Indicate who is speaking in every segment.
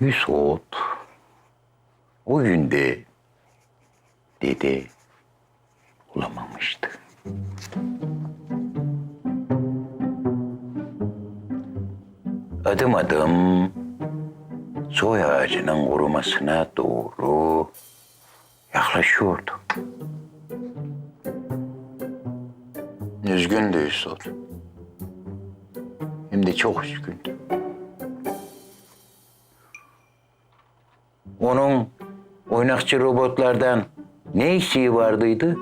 Speaker 1: Hüsot o günde dede olamamıştı. Adım adım soy ağacının kurumasına doğru yaklaşıyordu. Üzgündü Hüsot. Hem de çok üzgündü. Onun oynakçı robotlardan ne eksiği vardıydı?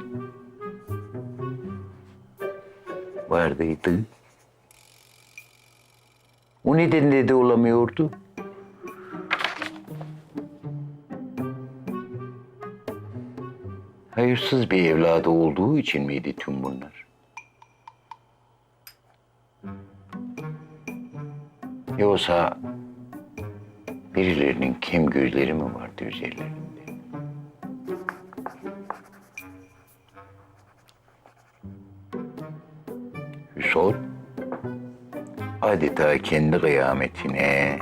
Speaker 1: Vardıydı. O nedenle de olamıyordu. Hayırsız bir evladı olduğu için miydi tüm bunlar? Yoksa birilerinin kem gözleri mi vardı üzerlerinde? Hüsot adeta kendi kıyametine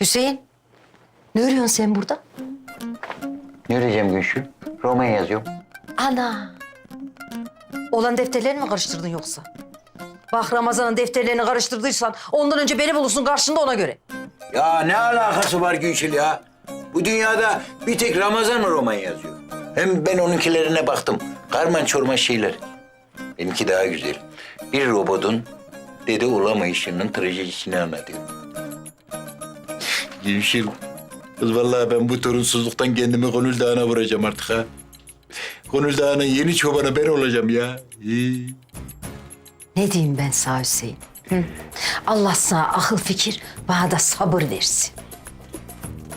Speaker 2: Hüseyin, ne örüyorsun sen burada?
Speaker 1: ne diyeceğim Gülşü? Roman yazıyorum.
Speaker 2: Ana. Olan defterlerini mi karıştırdın yoksa? Bak Ramazan'ın defterlerini karıştırdıysan ondan önce beni bulursun karşında ona göre.
Speaker 1: Ya ne alakası var Gülşül ya? Bu dünyada bir tek Ramazan roman yazıyor? Hem ben onunkilerine baktım. Karman çorman şeyler. Benimki daha güzel. Bir robotun dede olamayışının trajedisini anlatıyor. Gülşül, kız vallahi ben bu torunsuzluktan kendimi Gönül Dağı'na vuracağım artık ha. Gönül Dağı'nın yeni çobanı ben olacağım ya. İyi.
Speaker 2: Ne diyeyim ben sana Hüseyin? Hı? Allah sana akıl fikir, bana da sabır versin.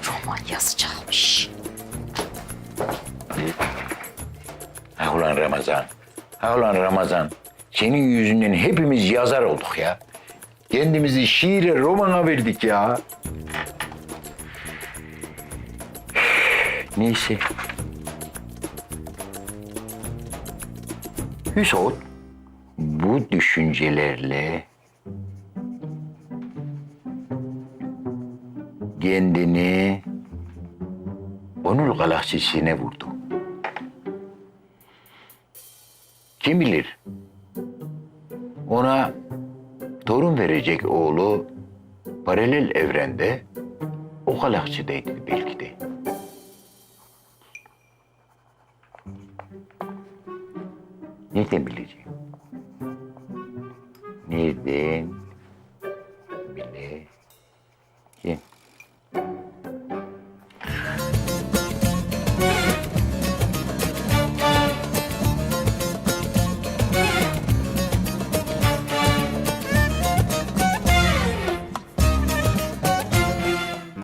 Speaker 2: Roman yazacakmış.
Speaker 1: Ha ulan Ramazan. Ha ulan Ramazan. Senin yüzünden hepimiz yazar olduk ya. Kendimizi şiire, romana verdik ya. Neyse. Hüsot bu düşüncelerle kendini Onur galaksisine vurdu. Kim bilir? Ona torun verecek oğlu paralel evrende o galaksideydi belki de. Nereden bileceğim? Nereden bileceğim?